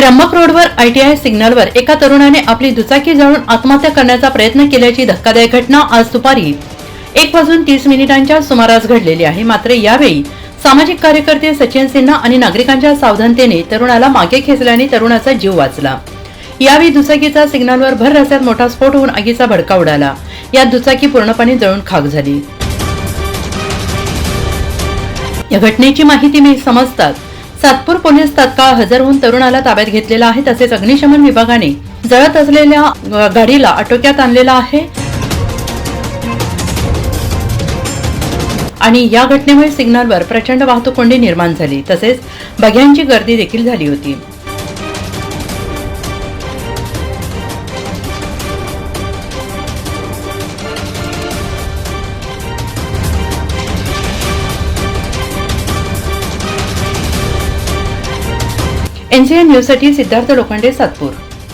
त्र्यंबक रोडवर आयटीआय सिग्नलवर एका तरुणाने आपली दुचाकी जाळून आत्महत्या करण्याचा प्रयत्न केल्याची धक्कादायक घटना आज दुपारी एक वाजून तीस मिनिटांच्या सुमारास घडलेली आहे. मात्र यावेळी सामाजिक कार्यकर्ते सचिन सिन्हा आणि नागरिकांच्या सावधानतेने तरुणाला मागे खेचल्याने तरुणाचा जीव वाचला. यावेळी दुचाकीचा सिग्नलवर भर रस्त्यात मोठा स्फोट होऊन आगीचा भडका उडाला. यात दुचाकी पूर्णपणे जळून खाक झाली. या घटनेची माहिती मी समजतात सातपूर पोलीस तात्काळ हजर होऊन तरुणाला ताब्यात घेतलेला आहे तसेच अग्निशमन विभागाने जळत असलेल्या गाडीला आटोक्यात आणलेला आहे. आणि या घटनेमुळे सिग्नलवर प्रचंड वाहतूक कोंडी निर्माण झाली तसेच बघ्यांची गर्दी देखील झाली होती. एनजीएन न्यूजसाठी सिद्धार्थ लोखंडे सातपूर.